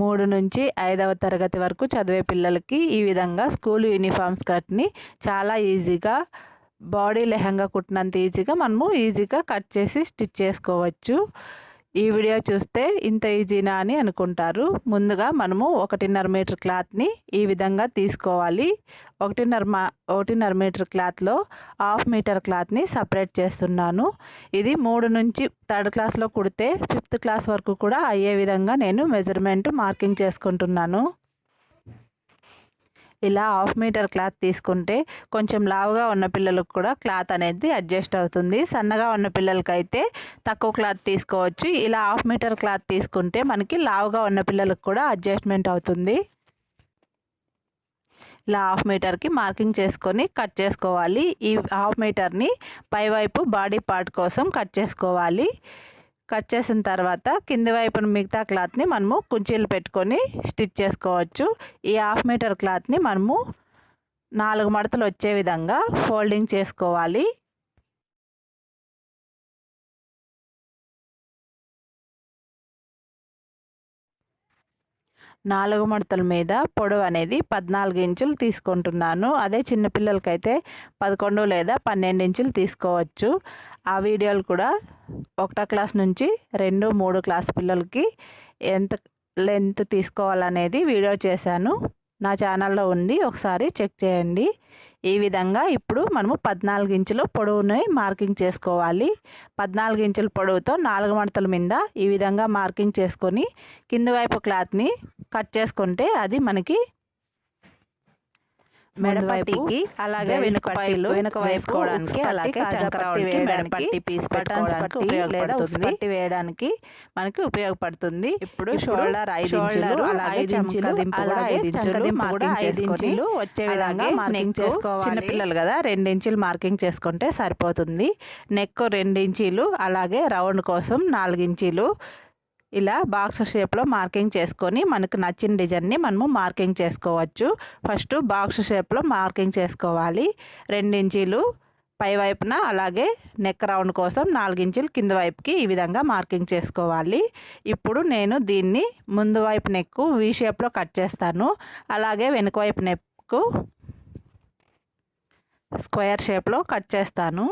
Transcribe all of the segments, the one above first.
మూడు నుంచి ఐదవ తరగతి వరకు చదివే పిల్లలకి ఈ విధంగా స్కూల్ యూనిఫామ్ స్కర్ట్ని చాలా ఈజీగా బాడీ లెహంగా కుట్టినంత ఈజీగా మనము ఈజీగా కట్ చేసి స్టిచ్ చేసుకోవచ్చు. ఈ వీడియో చూస్తే ఇంత ఈజీనా అని అనుకుంటారు. ముందుగా మనము ఒకటిన్నర మీటర్ క్లాత్ని ఈ విధంగా తీసుకోవాలి. ఒకటిన్నర మా ఒకటిన్నర మీటర్ క్లాత్లో హాఫ్ మీటర్ క్లాత్ని సపరేట్ చేస్తున్నాను. ఇది మూడు నుంచి థర్డ్ క్లాస్లో కుడితే ఫిఫ్త్ క్లాస్ వరకు కూడా అయ్యే విధంగా నేను మెజర్మెంట్ మార్కింగ్ చేసుకుంటున్నాను. ఇలా హాఫ్ మీటర్ క్లాత్ తీసుకుంటే కొంచెం లావుగా ఉన్న పిల్లలకు కూడా క్లాత్ అనేది అడ్జస్ట్ అవుతుంది. సన్నగా ఉన్న పిల్లలకైతే తక్కువ క్లాత్ తీసుకోవచ్చు. ఇలా హాఫ్ మీటర్ క్లాత్ తీసుకుంటే మనకి లావుగా ఉన్న పిల్లలకు కూడా అడ్జస్ట్మెంట్ అవుతుంది. ఇలా హాఫ్ మీటర్కి మార్కింగ్ చేసుకొని కట్ చేసుకోవాలి. ఈ హాఫ్ మీటర్ని పైవైపు బాడీ పార్ట్ కోసం కట్ చేసుకోవాలి. కట్ చేసిన తర్వాత కింది వైపున మిగతా క్లాత్ని మనము కుంచీలు పెట్టుకొని స్టిచ్ చేసుకోవచ్చు. ఈ హాఫ్ మీటర్ క్లాత్ని మనము నాలుగు మడతలు వచ్చే విధంగా ఫోల్డింగ్ చేసుకోవాలి. నాలుగు మడతల మీద పొడవు అనేది పద్నాలుగు ఇంచులు తీసుకుంటున్నాను. అదే చిన్నపిల్లలకైతే పదకొండు లేదా పన్నెండు ఇంచులు తీసుకోవచ్చు. ఆ వీడియోలు కూడా ఒకటో క్లాస్ నుంచి రెండు మూడు క్లాస్ పిల్లలకి ఎంత లెంత్ తీసుకోవాలనేది వీడియో చేశాను. నా ఛానల్లో ఉంది. ఒకసారి చెక్ చేయండి. ఈ విధంగా ఇప్పుడు మనము పద్నాలుగు ఇంచుల పొడవుని మార్కింగ్ చేసుకోవాలి. పద్నాలుగు ఇంచుల పొడవుతో నాలుగు మడతల మీద ఈ విధంగా మార్కింగ్ చేసుకొని కింది వైపు క్లాత్ని కట్ చేసుకుంటే అది మనకి మెడపట్టికి అలాగే వెనుక పైలు వెనుక వేసుకోవడానికి అలాగే చంకరావుడికి మెడపట్టి పీస్ పెట్టుకోవడానికి లేదా పట్టి వేయడానికి మనకి ఉపయోగపడుతుంది. ఇప్పుడు షోల్డర్ ఐదు ఇంచులు అలాగే ఐదు ఇంచులు కూడా ఐదు ఇంచులు వచ్చే విధంగా మార్కింగ్ చేసుకోవాలి. చిన్నపిల్లలు కదా రెండు ఇంచులు మార్కింగ్ చేసుకుంటే సరిపోతుంది. నెక్ రెండు ఇంచీలు అలాగే రౌండ్ కోసం నాలుగు ఇంచీలు ఇలా బాక్స్ షేప్లో మార్కింగ్ చేసుకొని మనకు నచ్చిన డిజైన్ని మనము మార్కింగ్ చేసుకోవచ్చు. ఫస్ట్ బాక్స్ షేప్లో మార్కింగ్ చేసుకోవాలి. ఇంచీలు పై వైపున అలాగే నెక్ రౌండ్ కోసం నాలుగించీలు కింద వైపుకి ఈ విధంగా మార్కింగ్ చేసుకోవాలి. ఇప్పుడు నేను దీన్ని ముందు వైపు నెక్కు వీ షేప్లో కట్ చేస్తాను. అలాగే వెనుక వైపు నెక్కు స్క్వేర్ షేప్లో కట్ చేస్తాను.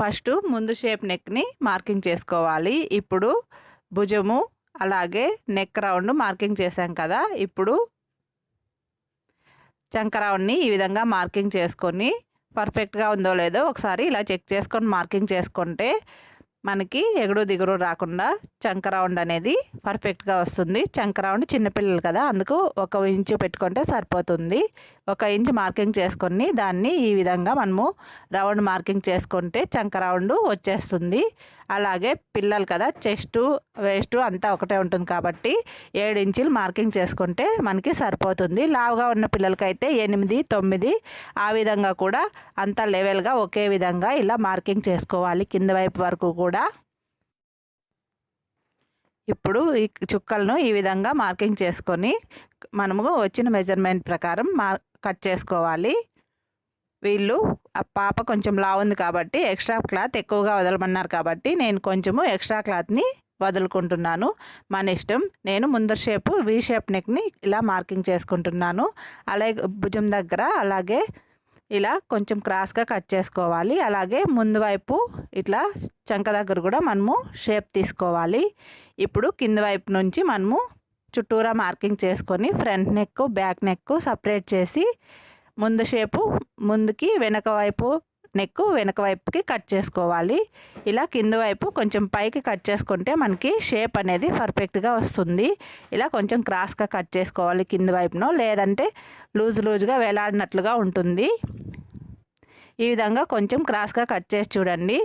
ఫస్ట్ ముందు షేప్ నెక్ని మార్కింగ్ చేసుకోవాలి. ఇప్పుడు భుజము అలాగే నెక్ రౌండ్ మార్కింగ్ చేసాం కదా ఇప్పుడు చంక రౌండ్ని ఈ విధంగా మార్కింగ్ చేసుకొని పర్ఫెక్ట్గా ఉందో లేదో ఒకసారి ఇలా చెక్ చేసుకొని మార్కింగ్ చేసుకుంటే మనకి ఎగుడు దిగుడు రాకుండా చంక రౌండ్ అనేది పర్ఫెక్ట్గా వస్తుంది. చంక రౌండ్ చిన్నపిల్లలు కదా అందుకు ఒక ఇంచు పెట్టుకుంటే సరిపోతుంది. ఒక ఇంచ్ మార్కింగ్ చేసుకొని దాన్ని ఈ విధంగా మనము రౌండ్ మార్కింగ్ చేసుకుంటే చంక రౌండ్ వచ్చేస్తుంది. అలాగే పిల్లలు కదా చెస్ట్ వేస్ట్ అంతా ఒకటే ఉంటుంది కాబట్టి ఏడు ఇంచులు మార్కింగ్ చేసుకుంటే మనకి సరిపోతుంది. లావుగా ఉన్న పిల్లలకైతే ఎనిమిది తొమ్మిది ఆ విధంగా కూడా అంతా లెవెల్గా ఒకే విధంగా ఇలా మార్కింగ్ చేసుకోవాలి కింద వైపు వరకు కూడా. ఇప్పుడు ఈ చుక్కలను ఈ విధంగా మార్కింగ్ చేసుకొని మనము వచ్చిన మెజర్మెంట్ ప్రకారం మా కట్ చేసుకోవాలి. వీళ్ళు ఆ పాప కొంచెం లా ఉంది కాబట్టి ఎక్స్ట్రా క్లాత్ ఎక్కువగా వదలమన్నారు కాబట్టి నేను కొంచెము ఎక్స్ట్రా క్లాత్ని వదులుకుంటున్నాను. మన ఇష్టం. నేను ముందర షేపు వీ షేప్ నెక్ని ఇలా మార్కింగ్ చేసుకుంటున్నాను. అలాగే భుజం దగ్గర అలాగే ఇలా కొంచెం క్రాస్గా కట్ చేసుకోవాలి. అలాగే ముందు వైపు ఇట్లా చంక దగ్గర కూడా మనము షేప్ తీసుకోవాలి. ఇప్పుడు కింది వైపు నుంచి మనము చుట్టూరా మార్కింగ్ చేసుకొని front neck back neck separate చేసి ముందు షేపు ముందుకి వెనక వైపు నెక్ వెనక వైపుకి కట్ చేసుకోవాలి. ఇలా కింద వైపు కొంచెం పైకి కట్ చేసుకుంటే మనకి షేప్ అనేది పర్ఫెక్ట్గా వస్తుంది. ఇలా కొంచెం క్రాస్గా కట్ చేసుకోవాలి కింద వైపునో లేదంటే లూజ్ లూజ్గా వేలాడినట్లుగా ఉంటుంది. ఈ విధంగా కొంచెం క్రాస్గా కట్ చేసి చూడండి.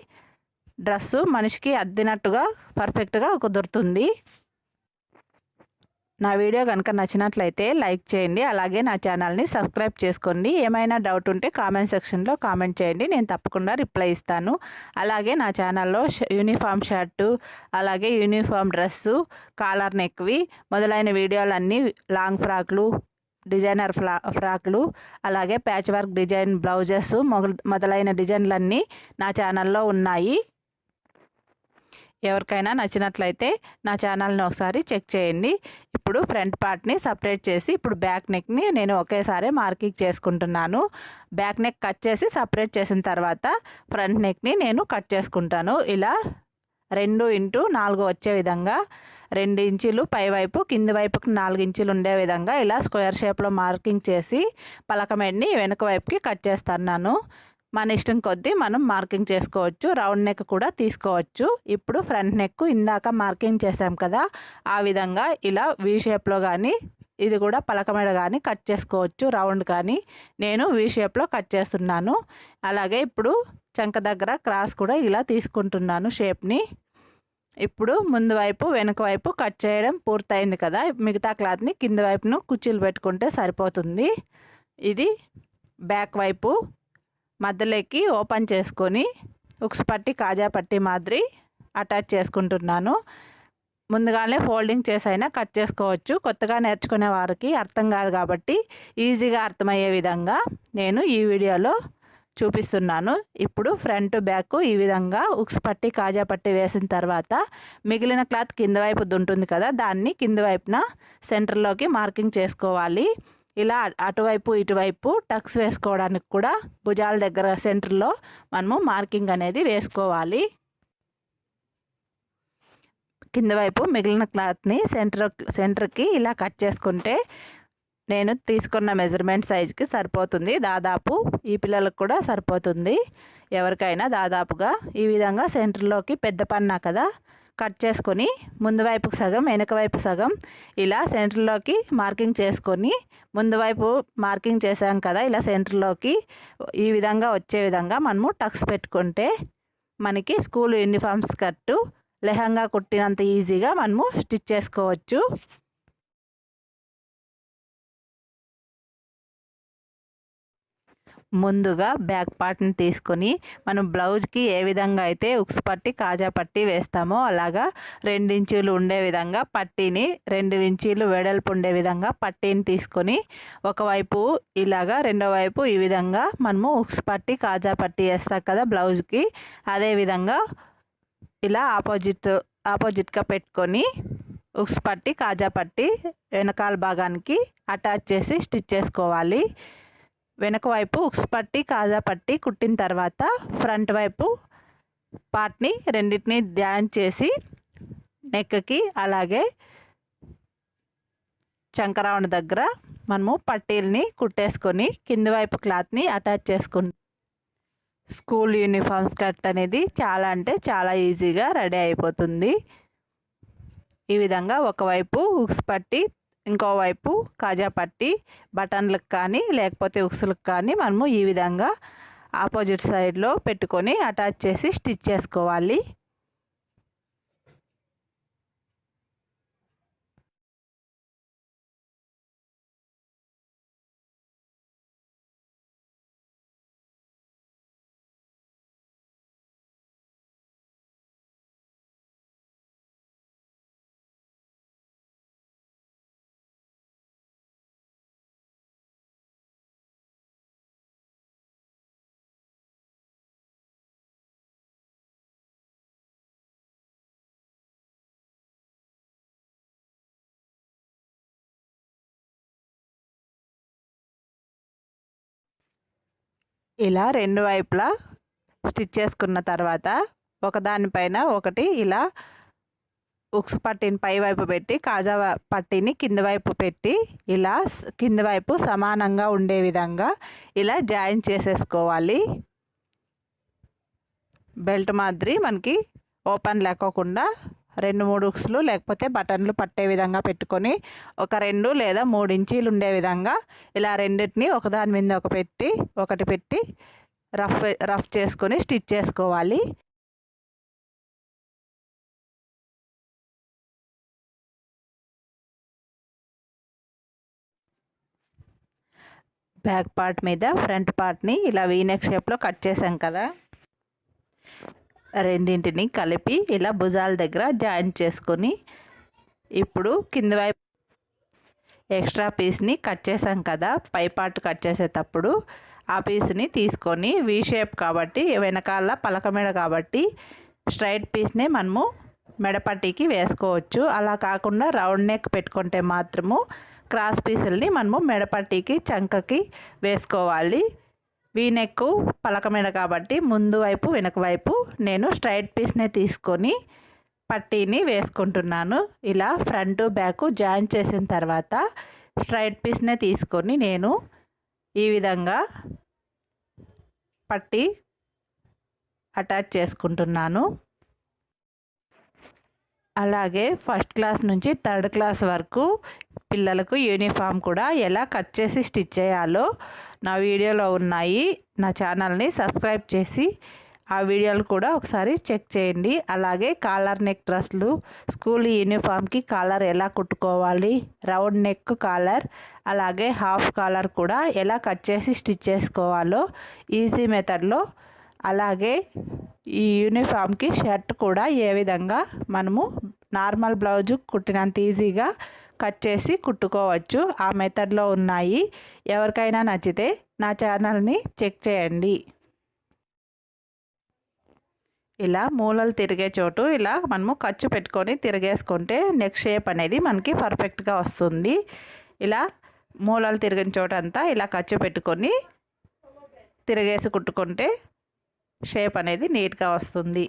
డ్రెస్సు మనిషికి అద్దినట్టుగా పర్ఫెక్ట్గా కుదురుతుంది. నా వీడియో కనుక నచ్చినట్లయితే లైక్ చేయండి అలాగే నా ఛానల్ని సబ్స్క్రైబ్ చేసుకోండి. ఏమైనా డౌట్ ఉంటే కామెంట్ సెక్షన్లో కామెంట్ చేయండి నేను తప్పకుండా రిప్లై ఇస్తాను. అలాగే నా ఛానల్లో యూనిఫామ్ షర్టు అలాగే యూనిఫామ్ డ్రెస్సు కాలర్ నెక్వి మొదలైన వీడియోలన్నీ లాంగ్ ఫ్రాక్లు డిజైనర్ ఫ్లా ఫ్రాక్లు అలాగే ప్యాచ్ వర్క్ డిజైన్ బ్లౌజెస్ మొదలైన డిజైన్లన్నీ నా ఛానల్లో ఉన్నాయి. ఎవరికైనా నచ్చినట్లయితే నా ఛానల్ని ఒకసారి చెక్ చేయండి. ఇప్పుడు ఫ్రంట్ పార్ట్ని సపరేట్ చేసి ఇప్పుడు బ్యాక్ నెక్ని నేను ఒకేసారి మార్కింగ్ చేసుకుంటున్నాను. బ్యాక్ నెక్ కట్ చేసి సపరేట్ చేసిన తర్వాత ఫ్రంట్ నెక్ని నేను కట్ చేసుకుంటాను. ఇలా రెండు ఇంటూ నాలుగు వచ్చే విధంగా రెండు ఇంచులు పైవైపు కింది వైపుకి నాలుగు ఇంచులు ఉండే విధంగా ఇలా స్క్వేర్ షేప్లో మార్కింగ్ చేసి పలకమెడ్ని వెనుక వైపుకి కట్ చేస్తున్నాను మన ఇష్టం కొద్దీ మనం మార్కింగ్ చేసుకోవచ్చు. రౌండ్ నెక్ కూడా తీసుకోవచ్చు. ఇప్పుడు ఫ్రంట్ నెక్ ఇందాక మార్కింగ్ చేసాం కదా ఆ విధంగా ఇలా వీ షేప్లో కానీ ఇది కూడా పలకమెడ కానీ కట్ చేసుకోవచ్చు. రౌండ్ కానీ నేను వీ షేప్లో కట్ చేస్తున్నాను. అలాగే ఇప్పుడు చంక దగ్గర క్రాస్ కూడా ఇలా తీసుకుంటున్నాను షేప్ని ఇప్పుడు ముందు వైపు వెనుక వైపు కట్ చేయడం పూర్తయింది కదా మిగతా క్లాత్ని కింద వైపును కుర్చీలు పెట్టుకుంటే సరిపోతుంది. ఇది బ్యాక్ వైపు మధ్యలోకి ఓపెన్ చేసుకొని ఉక్స్ పట్టి కాజా పట్టి మాదిరి అటాచ్ చేసుకుంటున్నాను. ముందుగానే ఫోల్డింగ్ చేసైనా కట్ చేసుకోవచ్చు. కొత్తగా నేర్చుకునే వారికి అర్థం కాదు కాబట్టి ఈజీగా అర్థమయ్యే విధంగా నేను ఈ వీడియోలో చూపిస్తున్నాను. ఇప్పుడు ఫ్రంట్ బ్యాక్ ఈ విధంగా ఉక్స్ పట్టి కాజా పట్టి వేసిన తర్వాత మిగిలిన క్లాత్ కింద వైపు ఉంటుంది కదా దాన్ని కింద వైపున సెంటర్లోకి మార్కింగ్ చేసుకోవాలి. ఇలా అటువైపు ఇటువైపు టక్స్ వేసుకోవడానికి కూడా భుజాల దగ్గర సెంటర్లో మనము మార్కింగ్ అనేది వేసుకోవాలి. కింద వైపు మిగిలిన క్లాత్ని సెంటర్ సెంటర్కి ఇలా కట్ చేసుకుంటే నేను తీసుకున్న మెజర్మెంట్ సైజ్కి సరిపోతుంది. దాదాపు ఈ పిల్లలకు కూడా సరిపోతుంది. ఎవరికైనా దాదాపుగా ఈ విధంగా సెంటర్లోకి పెద్ద పన్నా కదా కట్ చేసుకొని ముందు వైపుకు సగం వెనక వైపు సగం ఇలా సెంటర్లోకి మార్కింగ్ చేసుకొని ముందు వైపు మార్కింగ్ చేసాం కదా ఇలా సెంటర్లోకి ఈ విధంగా వచ్చే విధంగా మనము టక్స్ పెట్టుకుంటే మనకి స్కూల్ యూనిఫామ్స్ కట్టు లెహంగా కుట్టినంత ఈజీగా మనము స్టిచ్ చేసుకోవచ్చు. ముందుగా బ్యాక్ పార్ట్ని తీసుకొని మనం బ్లౌజ్కి ఏ విధంగా అయితే ఉక్స్ పట్టి కాజా పట్టి వేస్తామో అలాగా ఇంచీలు ఉండే విధంగా పట్టీని రెండు ఇంచీలు వెడల్పు ఉండే విధంగా పట్టీని తీసుకొని ఒకవైపు ఇలాగా రెండో వైపు ఈ విధంగా మనము ఉక్స్ పట్టి కాజా పట్టి వేస్తాం కదా బ్లౌజ్కి. అదే విధంగా ఇలా ఆపోజిట్ ఆపోజిట్గా పెట్టుకొని ఉక్స్ పట్టి కాజా పట్టి వెనకాల భాగానికి అటాచ్ చేసి స్టిచ్ చేసుకోవాలి. వెనక వైపు ఉక్స్ పట్టి కాజా పట్టి కుట్టిన తర్వాత ఫ్రంట్ వైపు పార్ట్ని రెండింటిని డ్యాన్ చేసి నెక్కకి అలాగే చంకరౌండ్ దగ్గర మనము పట్టీల్ని కుట్టేసుకొని కింది వైపు క్లాత్ని అటాచ్ చేసుకుని స్కూల్ యూనిఫామ్ స్కర్ట్ అనేది చాలా అంటే చాలా ఈజీగా రెడీ అయిపోతుంది. ఈ విధంగా ఒకవైపు ఉక్స్ పట్టి ఇంకోవైపు కాజా పట్టి బటన్లకు కానీ లేకపోతే ఉక్సులకు కానీ మనము ఈ విధంగా ఆపోజిట్ సైడ్లో పెట్టుకొని అటాచ్ చేసి స్టిచ్ చేసుకోవాలి. ఇలా రెండు వైపులా స్టిచ్ చేసుకున్న తర్వాత ఒకదానిపైన ఒకటి ఇలా ఉక్స్ పట్టిని పై వైపు పెట్టి కాజా పట్టిని కింద వైపు పెట్టి ఇలా కింద వైపు సమానంగా ఉండే విధంగా ఇలా జాయిన్ చేసేసుకోవాలి. బెల్ట్ మాదిరి మనకి ఓపెన్ లేకోకుండా రెండు మూడు ఉక్స్లు లేకపోతే బటన్లు పట్టే విధంగా పెట్టుకొని ఒక రెండు లేదా మూడు ఇంచీలు ఉండే విధంగా ఇలా రెండింటిని ఒకదాని మీద ఒక పెట్టి ఒకటి పెట్టి రఫ్ రఫ్ చేసుకొని స్టిచ్ చేసుకోవాలి. బ్యాక్ పార్ట్ మీద ఫ్రంట్ పార్ట్ని ఇలా వీనెక్ షేప్లో కట్ చేసాం కదా. రెండింటిని కలిపి ఇలా భుజాల దగ్గర జాయిన్ చేసుకొని ఇప్పుడు కింద వైపు ఎక్స్ట్రా పీస్ని కట్ చేసాం కదా పై పార్ట్ కట్ చేసేటప్పుడు ఆ పీస్ని తీసుకొని వీ షేప్ కాబట్టి వెనకాల పలక మీద కాబట్టి స్ట్రైట్ పీస్నే మనము మెడపట్టికి వేసుకోవచ్చు. అలా కాకుండా రౌండ్ నెక్ పెట్టుకుంటే మాత్రము క్రాస్ పీసుల్ని మనము మెడపట్టికి చంకకి వేసుకోవాలి. వీనెక్ పలక మీద కాబట్టి ముందు వైపు వెనక వైపు నేను స్ట్రైట్ పీస్నే తీసుకొని పట్టీని వేసుకుంటున్నాను. ఇలా ఫ్రంట్ బ్యాక్ జాయిన్ చేసిన తర్వాత స్ట్రైట్ పీస్నే తీసుకొని నేను ఈ విధంగా పట్టి అటాచ్ చేసుకుంటున్నాను. అలాగే ఫస్ట్ క్లాస్ నుంచి థర్డ్ క్లాస్ వరకు పిల్లలకు యూనిఫామ్ కూడా ఎలా కట్ చేసి స్టిచ్ చేయాలో నా వీడియోలో ఉన్నాయి. నా ఛానల్ని సబ్స్క్రైబ్ చేసి ఆ వీడియోలు కూడా ఒకసారి చెక్ చేయండి. అలాగే కాలర్ నెక్ డ్రెస్లు స్కూల్ యూనిఫామ్కి కాలర్ ఎలా కుట్టుకోవాలి రౌండ్ నెక్ కాలర్ అలాగే హాఫ్ కాలర్ కూడా ఎలా కట్ చేసి స్టిచ్ చేసుకోవాలో ఈజీ మెథడ్లో అలాగే ఈ యూనిఫామ్కి షర్ట్ కూడా ఏ విధంగా మనము నార్మల్ బ్లౌజు కుట్టినంత ఈజీగా కట్ చేసి కుట్టుకోవచ్చు. ఆ మెథడ్లో ఉన్నాయి. ఎవరికైనా నచ్చితే నా ఛానల్ని చెక్ చేయండి. ఇలా మూలలు తిరిగే చోటు ఇలా మనము ఖర్చు పెట్టుకొని తిరిగేసుకుంటే నెక్ షేప్ అనేది మనకి పర్ఫెక్ట్గా వస్తుంది. ఇలా మూలలు తిరిగిన చోటంతా ఇలా ఖర్చు పెట్టుకొని తిరిగేసి కుట్టుకుంటే షేప్ అనేది నీట్గా వస్తుంది.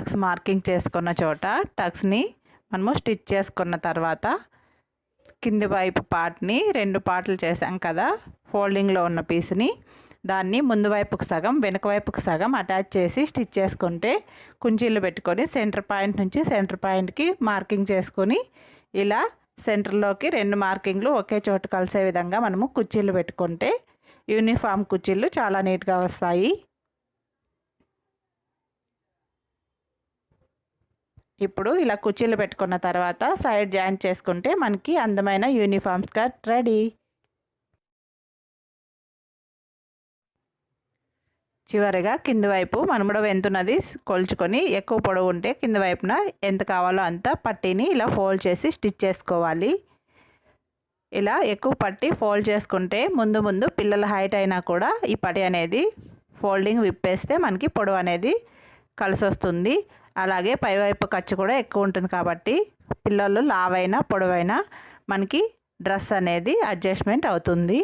టక్స్ మార్కింగ్ చేసుకున్న చోట టక్స్ని మనము స్టిచ్ చేసుకున్న తర్వాత కింది వైపు పార్ట్ని రెండు పార్ట్లు చేసాం కదా ఫోల్డింగ్లో ఉన్న పీస్ని. దాన్ని ముందు వైపుకు సగం వెనుక వైపుకు సగం అటాచ్ చేసి స్టిచ్ చేసుకుంటే కుంచీలు పెట్టుకొని సెంటర్ పాయింట్ నుంచి సెంటర్ పాయింట్కి మార్కింగ్ చేసుకొని ఇలా సెంటర్లోకి రెండు మార్కింగ్లు ఒకే చోట కలిసే విధంగా మనము కుర్చీలు పెట్టుకుంటే యూనిఫామ్ కుర్చీలు చాలా నీట్గా వస్తాయి. ఇప్పుడు ఇలా కుర్చీలు పెట్టుకున్న తర్వాత సైడ్ జాయింట్ చేసుకుంటే మనకి అందమైన యూనిఫామ్ స్కర్ట్ రెడీ చివరిగా కింది వైపు మనం కూడా వెంతున్నది కొలుచుకొని ఎక్కువ పొడవు ఉంటే కింది వైపున ఎంత కావాలో అంత పట్టీని ఇలా ఫోల్డ్ చేసి స్టిచ్ చేసుకోవాలి. ఇలా ఎక్కువ పట్టి ఫోల్డ్ చేసుకుంటే ముందు ముందు పిల్లల హైట్ అయినా కూడా ఈ పట్టి అనేది ఫోల్డింగ్ విప్పేస్తే మనకి పొడవు అనేది కలిసి వస్తుంది అలాగే పైవైపు ఖర్చు కూడా ఎక్కువ ఉంటుంది కాబట్టి పిల్లలు లావైనా పొడవైనా మనకి డ్రెస్ అనేది అడ్జస్ట్మెంట్ అవుతుంది.